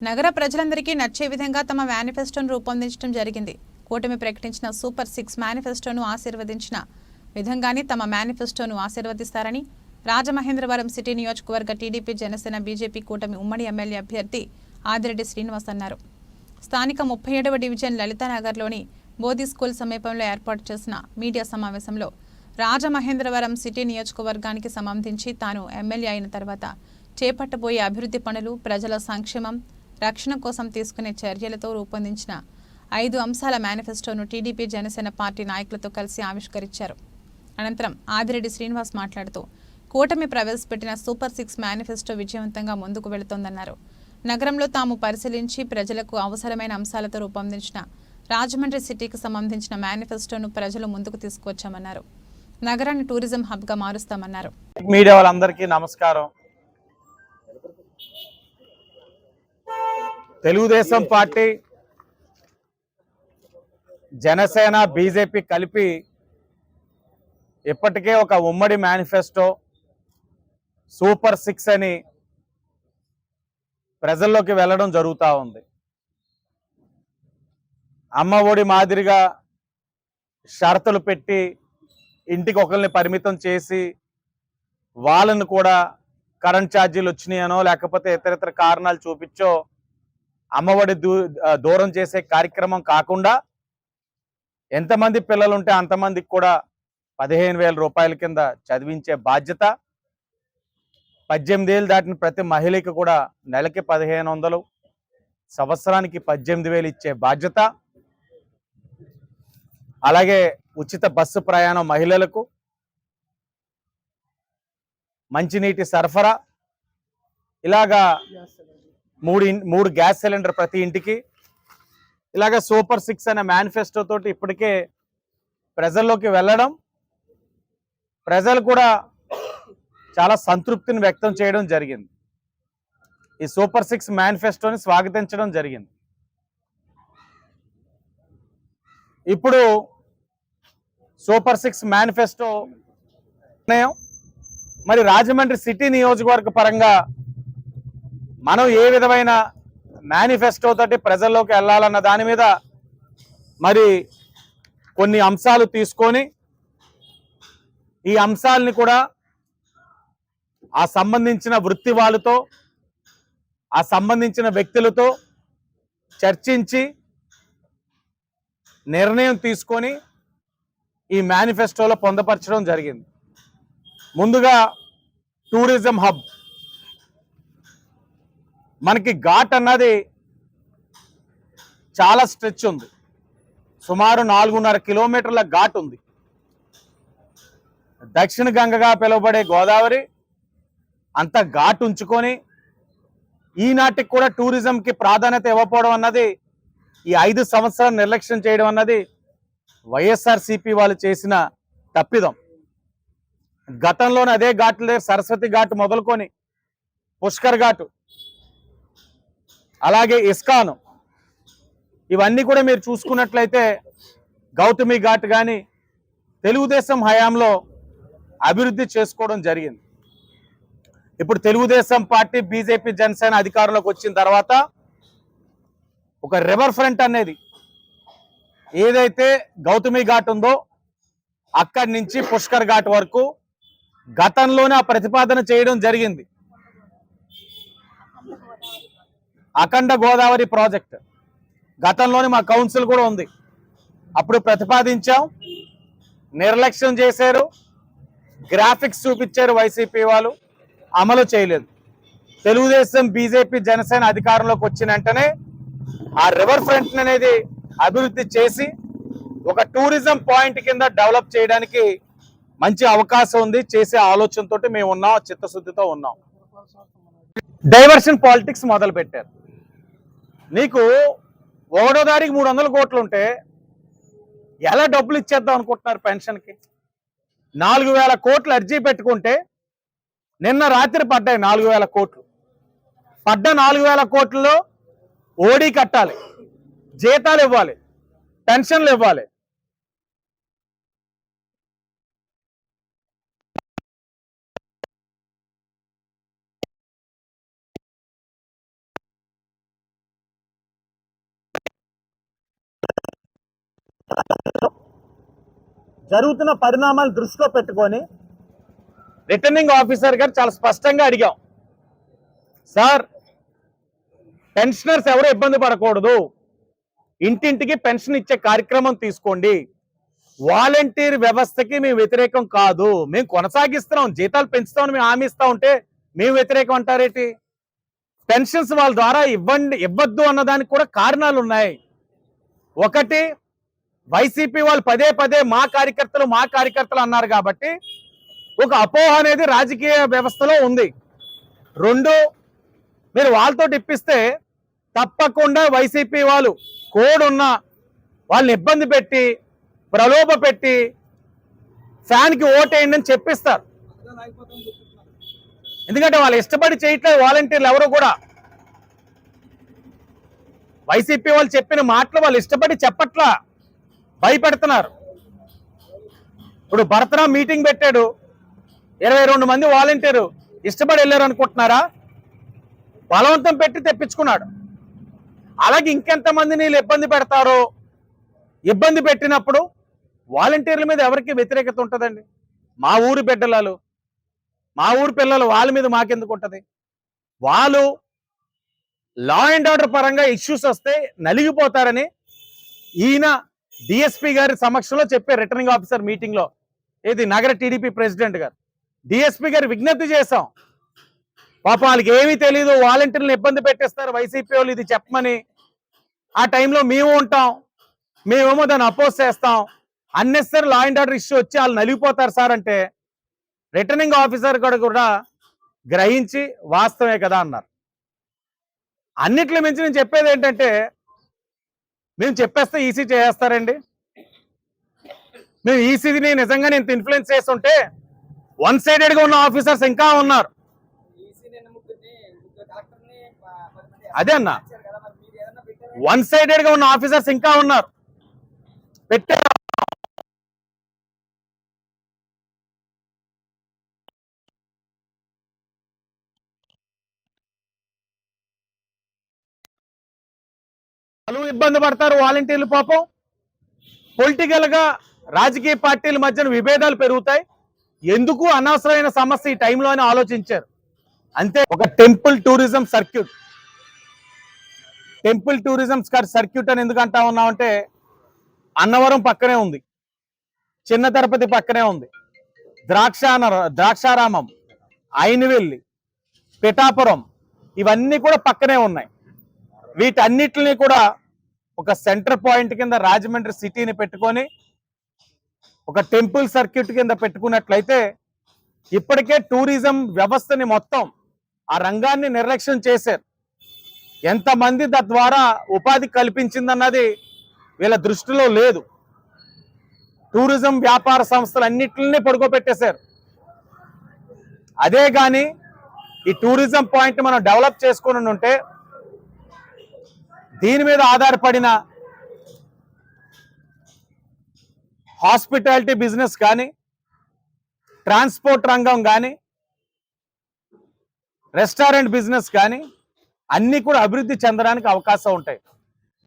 నగర ప్రజలందరికీ నచ్చే విధంగా తమ మేనిఫెస్టోను రూపొందించడం జరిగింది. కూటమి ప్రకటించిన సూపర్ సిక్స్ మేనిఫెస్టోను ఆశీర్వదించిన విధంగానే తమ మేనిఫెస్టోను ఆశీర్వదిస్తారని రాజమహేంద్రవరం సిటీ నియోజకవర్గ టీడీపీ జనసేన బీజేపీ కూటమి ఉమ్మడి ఎమ్మెల్యే అభ్యర్థి ఆదిరెడ్డి శ్రీనివాస్ అన్నారు. స్థానిక ముప్పై ఏడవ డివిజన్ లలితానగర్లోని బోధి స్కూల్ సమీపంలో ఏర్పాటు చేసిన మీడియా సమావేశంలో రాజమహేంద్రవరం సిటీ నియోజకవర్గానికి సంబంధించి తాను ఎమ్మెల్యే అయిన తర్వాత చేపట్టబోయే అభివృద్ధి పనులు ప్రజల సంక్షేమం రక్షణ కోసం తీసుకునే చర్యలతో రూపొందించిన ఐదు అంశాల మేనిఫెస్టోను టీడీపీ జనసేన పార్టీ నాయకులతో కలిసి ఆవిష్కరించారు. అనంతరం ఆదిరెడ్డి శ్రీనివాస్ మాట్లాడుతూ కూటమి ప్రవేశపెట్టిన సూపర్ సిక్స్ మేనిఫెస్టో విజయవంతంగా ముందుకు వెళుతోందన్నారు. నగరంలో తాము పరిశీలించి ప్రజలకు అవసరమైన అంశాలతో రూపొందించిన రాజమండ్రి సిటీకి సంబంధించిన మేనిఫెస్టోను ప్రజలు ముందుకు తీసుకువచ్చామన్నారు. నగరాన్ని టూరిజం హబ్గా మారుస్తామన్నారు. మీడియా వాళ్ళందరికీ నమస్కారం. తెలుగుదేశం పార్టీ జనసేన బీజేపీ కలిపి ఇప్పటికే ఒక ఉమ్మడి మేనిఫెస్టో సూపర్ సిక్స్ అని ప్రజల్లోకి వెళ్ళడం జరుగుతూ ఉంది. అమ్మ ఒడి మాదిరిగా షరతులు పెట్టి ఇంటికి ఒకరిని పరిమితం చేసి వాళ్ళను కూడా కరెంట్ ఛార్జీలు వచ్చినాయనో లేకపోతే ఇతర ఇతర కారణాలు చూపించో అమ్మఒడి దూ దూరం చేసే కార్యక్రమం కాకుండా ఎంతమంది పిల్లలు ఉంటే అంతమందికి కూడా పదిహేను వేల రూపాయల కింద చదివించే బాధ్యత. పద్దెనిమిది ఏళ్ళు దాటిన ప్రతి మహిళకి కూడా నెలకి పదిహేను వందలు సంవత్సరానికి పద్దెనిమిది వేలు ఇచ్చే బాధ్యత. అలాగే ఉచిత బస్సు ప్రయాణం మహిళలకు. మంచినీటి సరఫరా. ఇలాగా మూడు ఇన్- మూడు గ్యాస్ సిలిండర్ ప్రతి ఇంటికి. ఇలాగ సూపర్ సిక్స్ అనే మేనిఫెస్టో తోటి ఇప్పటికే ప్రజల్లోకి వెళ్ళడం ప్రజలు కూడా చాలా సంతృప్తిని వ్యక్తం చేయడం జరిగింది. ఈ సూపర్ సిక్స్ మేనిఫెస్టోని స్వాగతించడం జరిగింది. ఇప్పుడు సూపర్ సిక్స్ మేనిఫెస్టో నిర్ణయం మరి రాజమండ్రి సిటీ నియోజకవర్గ పరంగా మనం ఏ విధమైన మేనిఫెస్టో తోటి ప్రజల్లోకి వెళ్ళాలన్న దాని మీద మరి కొన్ని అంశాలు తీసుకొని ఈ అంశాలని కూడా ఆ సంబంధించిన వృత్తి వాళ్ళతో ఆ సంబంధించిన వ్యక్తులతో చర్చించి నిర్ణయం తీసుకొని ఈ మేనిఫెస్టోలో పొందపరచడం జరిగింది. ముందుగా టూరిజం హబ్ మనకి ఘాట్ అన్నది చాలా స్ట్రెచ్ ఉంది. సుమారు నాలుగున్నర కిలోమీటర్ల ఘాట్ ఉంది. దక్షిణ గంగగా పిలువబడే గోదావరి అంత ఘాట్ ఉంచుకొని ఈనాటికి కూడా టూరిజంకి ప్రాధాన్యత ఇవ్వకపోవడం అన్నది ఈ ఐదు సంవత్సరాలు నిర్లక్ష్యం చేయడం అన్నది వైఎస్ఆర్సిపి వాళ్ళు చేసిన తప్పిదం. గతంలోనే అదే ఘాట్లే సరస్వతి ఘాట్ మొదలుకొని పుష్కర్ ఘాటు అలాగే ఇస్కాను. ఇవన్నీ కూడా మీరు చూసుకున్నట్లయితే గౌతమి ఘాట్ కానీ తెలుగుదేశం హయాంలో అభివృద్ధి చేసుకోవడం జరిగింది. ఇప్పుడు తెలుగుదేశం పార్టీ బీజేపీ జనసేన అధికారంలోకి వచ్చిన తర్వాత ఒక రివర్ ఫ్రంట్ అనేది ఏదైతే గౌతమి ఘాట్ ఉందో అక్కడి నుంచి పుష్కర్ ఘాట్ వరకు గతంలోనే ఆ ప్రతిపాదన చేయడం జరిగింది. అఖండ గోదావరి ప్రాజెక్ట్. గతంలోనే మా కౌన్సిల్ కూడా ఉంది. అప్పుడు ప్రతిపాదించాం. నిర్లక్ష్యం చేశారు. గ్రాఫిక్స్ చూపించారు వైసీపీ వాళ్ళు. అమలు చేయలేదు. తెలుగుదేశం బీజేపీ జనసేన అధికారంలోకి వచ్చిన వెంటనే ఆ రివర్ ఫ్రంట్ అనేది అభివృద్ధి చేసి ఒక టూరిజం పాయింట్ కింద డెవలప్ చేయడానికి మంచి అవకాశం ఉంది. చేసే ఆలోచనతో మేము ఉన్నాం చిత్తశుద్ధితో ఉన్నాం. డైవర్షన్ పాలిటిక్స్ మొదలు పెట్టారు నీకు ఒకటో తారీఖు మూడు వందల కోట్లు ఉంటే ఎలా డబ్బులు ఇచ్చేద్దాం అనుకుంటున్నారు పెన్షన్కి? నాలుగు వేల కోట్లు అర్జీ పెట్టుకుంటే నిన్న రాత్రి పడ్డాయి నాలుగు వేల కోట్లు. పడ్డ నాలుగు వేల కోట్లలో ఓడీ కట్టాలి జీతాలు ఇవ్వాలి పెన్షన్లు ఇవ్వాలి. జరుగుతున్న పరిణామాలు దృష్టిలో పెట్టుకొని రిటర్నింగ్ ఆఫీసర్ గారు చాలా స్పష్టంగా అడిగాం. సార్ పెన్షనర్స్ ఎవరు ఇబ్బంది పడకూడదు. ఇంటింటికి పెన్షన్ ఇచ్చే కార్యక్రమం తీసుకోండి. వాలంటీర్ వ్యవస్థకి మేము వ్యతిరేకం కాదు. మేము కొనసాగిస్తున్నాం. జీతాలు పెంచుతామని మేము హామీ ఇస్తా ఉంటే మేము వ్యతిరేకం అంటారేటి పెన్షన్స్ వాళ్ళ ద్వారా ఇవ్వండి ఇవ్వద్దు అన్నదానికి కూడా కారణాలు ఉన్నాయి. ఒకటి వైసీపీ వాళ్ళు పదే పదే మా కార్యకర్తలు మా కార్యకర్తలు అన్నారు కాబట్టి ఒక అపోహ అనేది రాజకీయ వ్యవస్థలో ఉంది. రెండు మీరు వాళ్ళతో ఇప్పిస్తే తప్పకుండా వైసీపీ వాళ్ళు కోడ్ ఉన్న వాళ్ళని ఇబ్బంది పెట్టి ప్రలోభ పెట్టి ఫ్యాన్కి ఓటేయండి అని చెప్పిస్తారు. ఎందుకంటే వాళ్ళు ఇష్టపడి చేయట్లేదు వాలంటీర్లు ఎవరు కూడా. వైసీపీ వాళ్ళు చెప్పిన మాటలు వాళ్ళు ఇష్టపడి చెప్పట్లా. భయపెడుతున్నారు. ఇప్పుడు భరతరాం మీటింగ్ పెట్టాడు. ఇరవై రెండు మంది వాలంటీరు ఇష్టపడి వెళ్ళారు అనుకుంటున్నారా? బలవంతం పెట్టి తెప్పించుకున్నాడు. అలాగే ఇంకెంతమంది నీళ్ళు ఇబ్బంది పెడతారో ఇబ్బంది పెట్టినప్పుడు వాలంటీర్ల మీద ఎవరికి వ్యతిరేకత ఉంటుందండి? మా ఊరి బిడ్డలాలు మా ఊరి పిల్లలు వాళ్ళ మీద మాకెందుకు ఉంటుంది? వాళ్ళు లా అండ్ ఆర్డర్ పరంగా ఇష్యూస్ వస్తే నలిగిపోతారని ఈయన డిఎస్పీ గారి సమక్షంలో చెప్పే రిటర్నింగ్ ఆఫీసర్ మీటింగ్లో ఏది? నగర టీడీపీ ప్రెసిడెంట్ గారు. డిఎస్పీ గారు విజ్ఞప్తి చేశాం. పాపం వాళ్ళకి ఏమీ తెలియదు వాలంటీర్లను ఇబ్బంది పెట్టేస్తారు. వైసీపీ వాళ్ళు ఇది చెప్పమని. ఆ టైంలో మేము ఉంటాం. మేమేమో దాన్ని అపోజ్ చేస్తాం. Unnecessary law and order issue వచ్చి వాళ్ళు నలిగిపోతారు సార్ అంటే రిటర్నింగ్ ఆఫీసర్ కూడా కూడా గ్రహించి వాస్తవే కదా అన్నారు. అన్నిట్లో మించి నేను చెప్పేది ఏంటంటే మేము చెప్పేస్తే ఈసీ చేస్తారండి మేము ఈసీని నిజంగా నేను ఇన్ఫ్లుయెన్స్ చేస్తుంటే వన్ సైడెడ్గా ఉన్న ఆఫీసర్స్ ఇంకా ఉన్నారు. అదే అన్న. వన్ సైడెడ్గా ఉన్న ఆఫీసర్స్ ఇంకా ఉన్నారు. పెట్టే వాళ్ళు ఇబ్బంది పడతారు వాలంటీర్లు పాపం. పొలిటికల్గా రాజకీయ పార్టీల మధ్యన విభేదాలు పెరుగుతాయి. ఎందుకు అనవసరమైన సమస్య ఈ టైంలోనే ఆలోచించారు? అంతే ఒక temple tourism circuit temple tourism circuit అని ఎందుకు అంటా ఉన్నామంటే అన్నవరం పక్కనే ఉంది. చిన్న తిరుపతి పక్కనే ఉంది. ద్రాక్షాన ద్రాక్షారామం అయినవెల్లి పిఠాపురం ఇవన్నీ కూడా పక్కనే ఉన్నాయి. వీటన్నిటిని కూడా ఒక సెంటర్ పాయింట్ కింద రాజమండ్రి సిటీని పెట్టుకొని ఒక టెంపుల్ సర్క్యూట్ కింద పెట్టుకున్నట్లయితే ఇప్పటికే టూరిజం వ్యవస్థని మొత్తం ఆ రంగాన్ని నిర్లక్ష్యం చేశారు. ఎంతమంది తద్వారా ఉపాధి కల్పించిందన్నది వీళ్ళ దృష్టిలో లేదు. టూరిజం వ్యాపార సంస్థలు అన్నిటిని పడుకోబెట్టేశారు. అదే కానీ ఈ టూరిజం పాయింట్ మనం డెవలప్ చేసుకుని ఉంటే దీని మీద ఆధారపడిన హాస్పిటాలిటీ బిజినెస్ కానీ ట్రాన్స్పోర్ట్ రంగం కానీ రెస్టారెంట్ బిజినెస్ కానీ అన్నీ కూడా అభివృద్ధి చెందడానికి అవకాశం ఉంటాయి.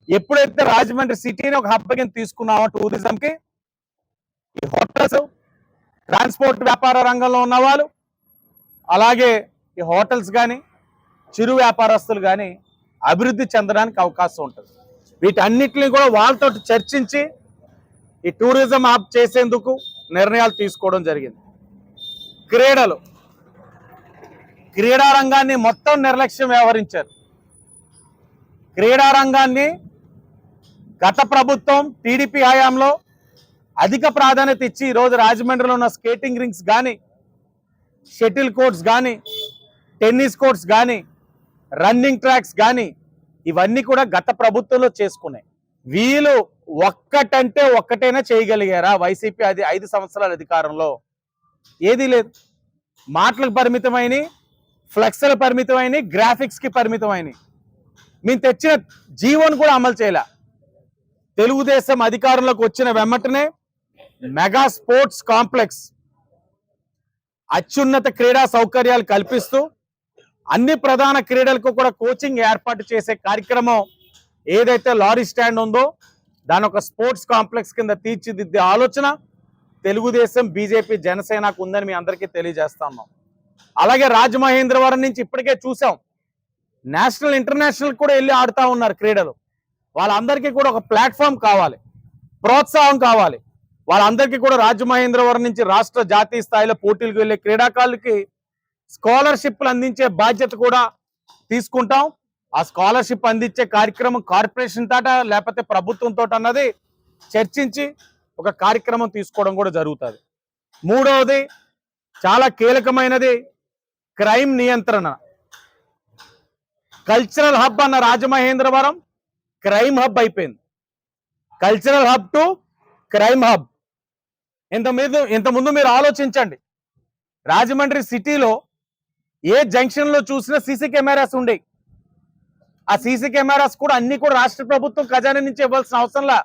ఎప్పుడైతే రాజమండ్రి సిటీని ఒక హబ్ తీసుకున్నామో టూరిజంకి ఈ హోటల్స్ ట్రాన్స్పోర్ట్ వ్యాపార రంగంలో ఉన్న వాళ్ళు అలాగే ఈ హోటల్స్ కానీ చిరు వ్యాపారస్తులు కానీ అభివృద్ధి చెందడానికి అవకాశం ఉంటుంది. వీటన్నిటిని కూడా వాళ్ళతో చర్చించి ఈ టూరిజం ఆప్ చేసేందుకు నిర్ణయాలు తీసుకోవడం జరిగింది. క్రీడలు. క్రీడా రంగాన్ని మొత్తం నిర్లక్ష్యం వ్యవహరించారు. క్రీడా రంగాన్ని గత ప్రభుత్వం టీడీపీ హయాంలో అధిక ప్రాధాన్యత ఇచ్చి ఈరోజు రాజమండ్రిలో ఉన్న స్కేటింగ్ రింగ్స్ కానీ షటిల్ కోర్ట్స్ కానీ టెన్నిస్ కోర్ట్స్ కానీ రన్నింగ్ ట్రాక్స్ కానీ ఇవన్నీ కూడా గత ప్రభుత్వంలో చేసుకున్నాయి. వీళ్ళు ఒక్కటంటే ఒక్కటైనా చేయగలిగారా? వైసీపీ అది ఐదు సంవత్సరాల అధికారంలో ఏదీ లేదు. మాటలకు పరిమితమైన ఫ్లెక్స్ల పరిమితమైన గ్రాఫిక్స్కి పరిమితమైన మేము తెచ్చిన జీవోని కూడా అమలు చేయలే. తెలుగుదేశం అధికారంలోకి వచ్చిన వెమ్మటనే మెగా స్పోర్ట్స్ కాంప్లెక్స్ అత్యున్నత క్రీడా సౌకర్యాలు కల్పిస్తూ అన్ని ప్రధాన క్రీడలకు కూడా కోచింగ్ ఏర్పాటు చేసే కార్యక్రమం ఏదైతే లారీ స్టాండ్ ఉందో దాని ఒక స్పోర్ట్స్ కాంప్లెక్స్ కింద తీర్చిదిద్దే ఆలోచన తెలుగుదేశం బీజేపీ జనసేనకు ఉందని మీ అందరికీ తెలియజేస్తా ఉన్నాం. అలాగే రాజమహేంద్రవరం నుంచి ఇప్పటికే చూసాం. నేషనల్ ఇంటర్నేషనల్ కూడా వెళ్ళి ఆడుతూ ఉన్నారు క్రీడలు. వాళ్ళందరికీ కూడా ఒక ప్లాట్ఫామ్ కావాలి. ప్రోత్సాహం కావాలి. వాళ్ళందరికీ కూడా రాజమహేంద్రవరం నుంచి రాష్ట్ర జాతీయ స్థాయిలో పోటీలకు వెళ్ళే క్రీడాకారులకి స్కాలర్షిప్లు అందించే బాధ్యత కూడా తీసుకుంటాం. ఆ స్కాలర్షిప్ అందించే కార్యక్రమం కార్పొరేషన్ తోట లేకపోతే ప్రభుత్వం తోట అన్నది చర్చించి ఒక కార్యక్రమం తీసుకోవడం కూడా జరుగుతుంది. మూడవది చాలా కీలకమైనది క్రైమ్ నియంత్రణ. కల్చరల్ హబ్ అన్న రాజమహేంద్రవరం క్రైమ్ హబ్ అయిపోయింది. Cultural hub to crime hub. ఇంత మీద ఇంత ముందు మీరు ఆలోచించండి. రాజమండ్రి సిటీలో ఏ జంక్షన్లో చూసినా సీసీ కెమెరాస్ ఉండేవి ఆ సీసీ కెమెరాస్ కూడా అన్ని కూడా రాష్ట్ర ప్రభుత్వం ఖజానా నుంచి ఇవ్వాల్సిన అవసరంలా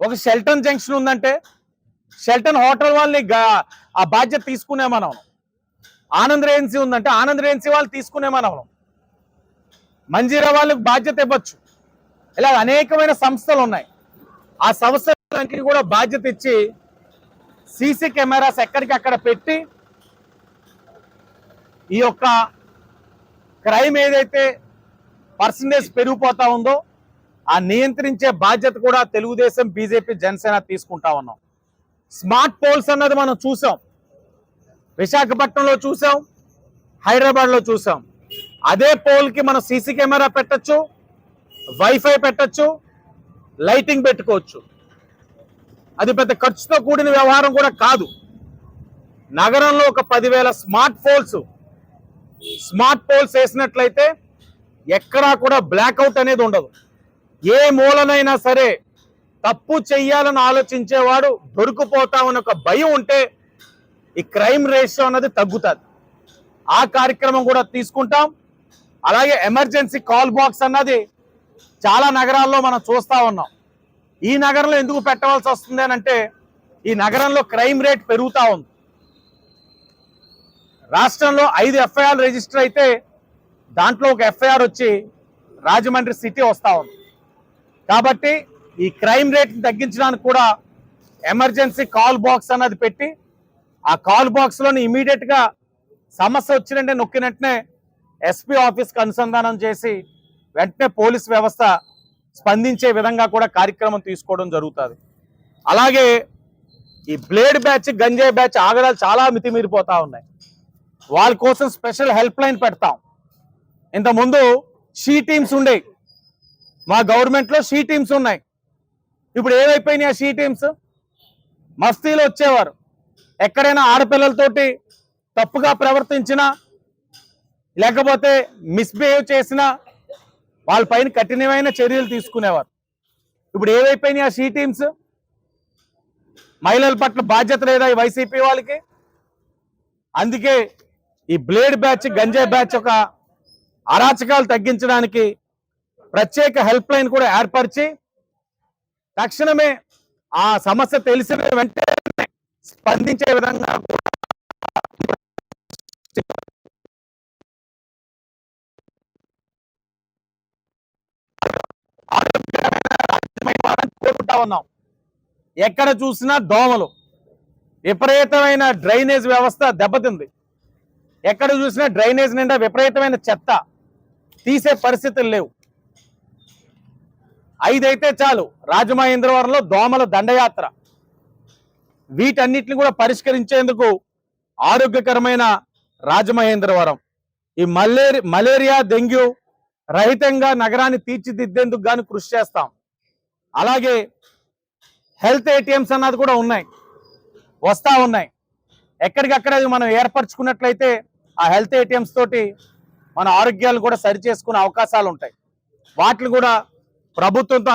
ఒక షెల్టన్ జంక్షన్ ఉందంటే షెల్టన్ హోటల్ వాళ్ళని ఆ బాధ్యత తీసుకునే మనం. ఆనంద్ రేన్సీ ఉందంటే ఆనంద్ రేన్సీ వాళ్ళు తీసుకునే మనం. మంజీరా వాళ్ళకి బాధ్యత ఇవ్వచ్చు. ఇలా అనేకమైన సంస్థలు ఉన్నాయి. ఆ సంస్థలకి కూడా బాధ్యత ఇచ్చి సీసీ కెమెరాస్ ఎక్కడికక్కడ పెట్టి ఈ యొక్క క్రైమ్ ఏదైతే పర్సంటేజ్ పెరిగిపోతా ఉందో ఆ నియంత్రించే బాధ్యత కూడా తెలుగుదేశం బీజేపీ జనసేన తీసుకుంటా ఉన్నాం. స్మార్ట్ పోల్స్ అన్నది మనం చూసాం. విశాఖపట్నంలో చూసాం హైదరాబాద్లో చూసాం. అదే పోల్కి మనం సీసీ కెమెరా పెట్టొచ్చు వైఫై పెట్టొచ్చు లైటింగ్ పెట్టుకోవచ్చు. అది పెద్ద ఖర్చుతో కూడిన వ్యవహారం కూడా కాదు. నగరంలో ఒక పదివేల స్మార్ట్ పోల్స్ స్మార్ట్ పోల్స్ వేసినట్లయితే ఎక్కడా కూడా బ్లాక్అవుట్ అనేది ఉండదు. ఏ మూలనైనా సరే తప్పు చెయ్యాలని ఆలోచించేవాడు దొరికిపోతామని ఒక భయం ఉంటే ఈ క్రైమ్ రేషియో అన్నది తగ్గుతుంది. ఆ కార్యక్రమం కూడా తీసుకుంటాం. అలాగే ఎమర్జెన్సీ కాల్ బాక్స్ అన్నది చాలా నగరాల్లో మనం చూస్తా ఉన్నాం. ఈ నగరంలో ఎందుకు పెట్టవలసి వస్తుంది అంటే ఈ నగరంలో క్రైమ్ రేట్ పెరుగుతా ఉంది. రాష్ట్రంలో ఐదు ఎఫ్ఐఆర్ రిజిస్టర్ అయితే దాంట్లో ఒక ఎఫ్ఐఆర్ వచ్చి రాజమండ్రి సిటీ వస్తూ ఉంది. కాబట్టి ఈ క్రైమ్ రేట్ని తగ్గించడానికి కూడా ఎమర్జెన్సీ కాల్ బాక్స్ అన్నది పెట్టి ఆ కాల్ బాక్స్లోని ఇమీడియట్గా సమస్య వచ్చినంటే నొక్కినట్టునే ఎస్పీ ఆఫీస్కి అనుసంధానం చేసి వెంటనే పోలీస్ వ్యవస్థ స్పందించే విధంగా కూడా కార్యక్రమం తీసుకోవడం జరుగుతుంది. అలాగే ఈ బ్లేడ్ బ్యాచ్ గంజాయి బ్యాచ్ ఆగడాలు చాలా మితిమీరిపోతూ ఉన్నాయి. వాళ్ళ కోసం స్పెషల్ హెల్ప్ లైన్ పెడతాం. ఇంతకుముందు షీ టీమ్స్ ఉండేవి మా గవర్నమెంట్లో షీ టీమ్స్ ఉన్నాయి. ఇప్పుడు ఏమైపోయినాయి ఆ షీ టీమ్స్? మస్తీలు వచ్చేవారు. ఎక్కడైనా ఆడపిల్లలతోటి తప్పుగా ప్రవర్తించినా లేకపోతే మిస్బిహేవ్ చేసినా వాళ్ళ పైన కఠినమైన చర్యలు తీసుకునేవారు. ఇప్పుడు ఏవైపోయినాయి ఆ షీ టీమ్స్? మహిళల పట్ల బాధ్యత లేదా ఈ వైసీపీ వాళ్ళకి? అందుకే ఈ బ్లేడ్ బ్యాచ్ గంజే బ్యాచ్ ఒక అరాచకాలు తగ్గించడానికి ప్రత్యేక హెల్ప్ లైన్ కూడా ఏర్పరిచి తక్షణమే ఆ సమస్య తెలిసిన వెంటనే స్పందించే విధంగా కోరుకుంటా ఉన్నాం. ఎక్కడ చూసినా దోమలు. విపరీతమైన డ్రైనేజ్ వ్యవస్థ దెబ్బతింది. ఎక్కడ చూసినా డ్రైనేజ్ నిండా విపరీతమైన చెత్త. తీసే పరిస్థితులు లేవు. ఐదైతే చాలు రాజమహేంద్రవరంలో దోమల దండయాత్ర. వీటన్నిటిని కూడా పరిష్కరించేందుకు ఆరోగ్యకరమైన రాజమహేంద్రవరం ఈ మలేరి మలేరియా డెంగ్యూ రహితంగా నగరాన్ని తీర్చిదిద్దేందుకు గాను కృషి చేస్తాం. అలాగే హెల్త్ ఏటీఎంస్ అన్నది కూడా ఉన్నాయి. వస్తా ఉన్నాయి. ఎక్కడికక్కడ మనం ఏర్పరచుకున్నట్లయితే ఆ హెల్త్ ఏటీఎంస్ తోటి మన ఆరోగ్యాలు కూడా సరి చేసుకునే అవకాశాలు ఉంటాయి. వాటిని కూడా ప్రభుత్వంతో